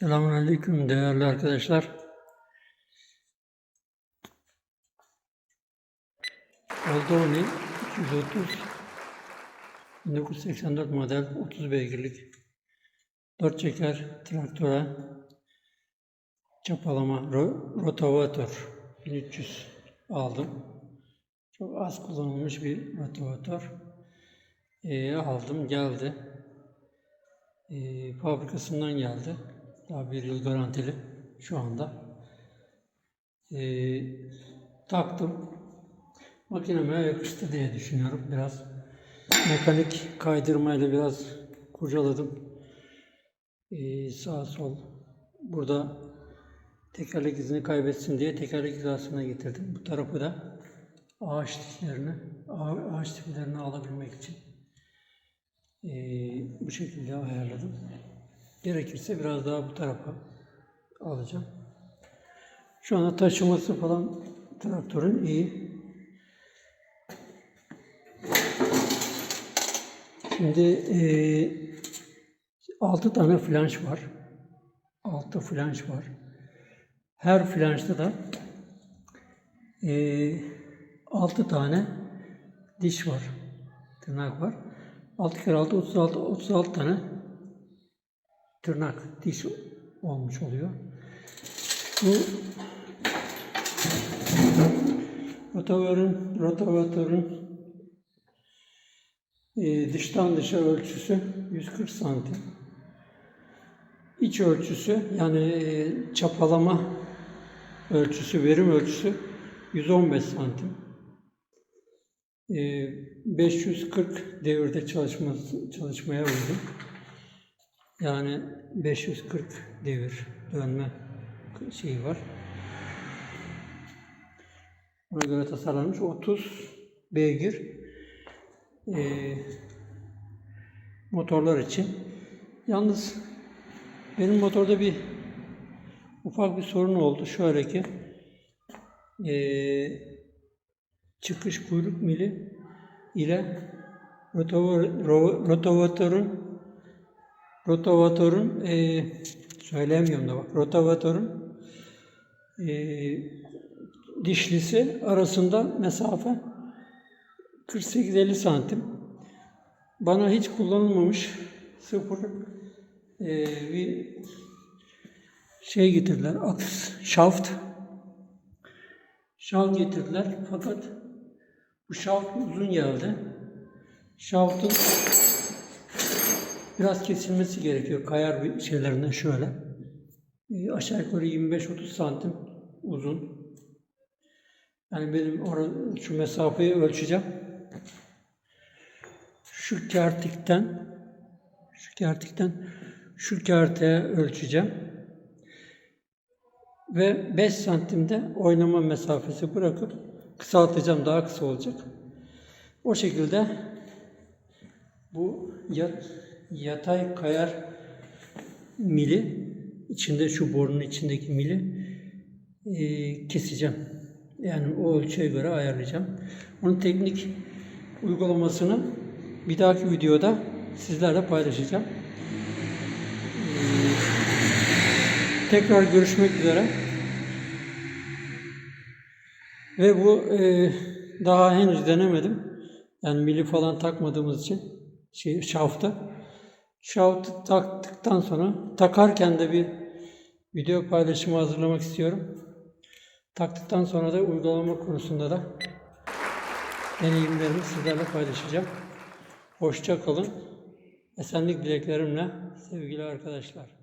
Selamünaleyküm değerli arkadaşlar. Oldoni 230 1984 model 30 beygirlik 4 çeker traktöre çapalama ro- rotavatör 1300 aldım. Çok az kullanılmış bir rotavatör. Ee, aldım geldi. Ee, fabrikasından geldi. Daha bir yıl garantili şu anda. Ee, taktım. Makineme yakıştı diye düşünüyorum. Biraz mekanik kaydırmayla biraz kurcaladım. Ee, sağ sol. Burada tekerlek izini kaybetsin diye tekerlek hizasına getirdim. Bu tarafı da ağaç dişlerini, ağa- ağaç tiplerini alabilmek için ee, bu şekilde ayarladım. Gerekirse biraz daha bu tarafa alacağım. Şu anda taşıması falan traktörün iyi. Şimdi eee 6 tane flanş var. 6 flanş var. Her flanşta da eee 6 tane diş var. Tırnak var. 6 kere 6 36 36 tane tırnak diş olmuş oluyor. Bu rotavatörün rotavatörün e, dıştan dışa ölçüsü 140 santim. İç ölçüsü yani e, çapalama ölçüsü, verim ölçüsü 115 santim. E, 540 devirde çalışması, çalışmaya uygun. Yani 540 devir dönme şeyi var. Buna göre tasarlanmış 30 beygir eee, motorlar için. Yalnız benim motorda bir ufak bir sorun oldu. Şöyle ki eee, çıkış kuyruk mili ile rotava- ro- rotavatörün rotavatörün e, söyleyemiyorum da bak rotavatörün e, dişlisi arasında mesafe 48-50 santim. Bana hiç kullanılmamış sıfır e, bir şey getirdiler. Aks, şaft. Şaft getirdiler. Fakat bu şaft uzun geldi. Şaftın biraz kesilmesi gerekiyor. Kayar bir şeylerinden şöyle. E, aşağı yukarı 25-30 santim uzun. Yani benim oran, şu mesafeyi ölçeceğim. Şu kertikten şu kertikten şu kerteğe ölçeceğim. Ve 5 santimde oynama mesafesi bırakıp kısaltacağım. Daha kısa olacak. O şekilde bu yat, yatay kayar mili içinde şu borunun içindeki mili e, keseceğim. Yani o ölçüye göre ayarlayacağım. Onun teknik uygulamasını bir dahaki videoda sizlerle paylaşacağım. Ee, tekrar görüşmek üzere. Ve bu e, daha henüz denemedim. Yani mili falan takmadığımız için şey şaftı. Şaftı taktıktan sonra takarken de bir video paylaşımı hazırlamak istiyorum. Taktıktan sonra da uygulama konusunda da deneyimlerimi sizlerle paylaşacağım. Hoşça kalın. Esenlik dileklerimle sevgili arkadaşlar.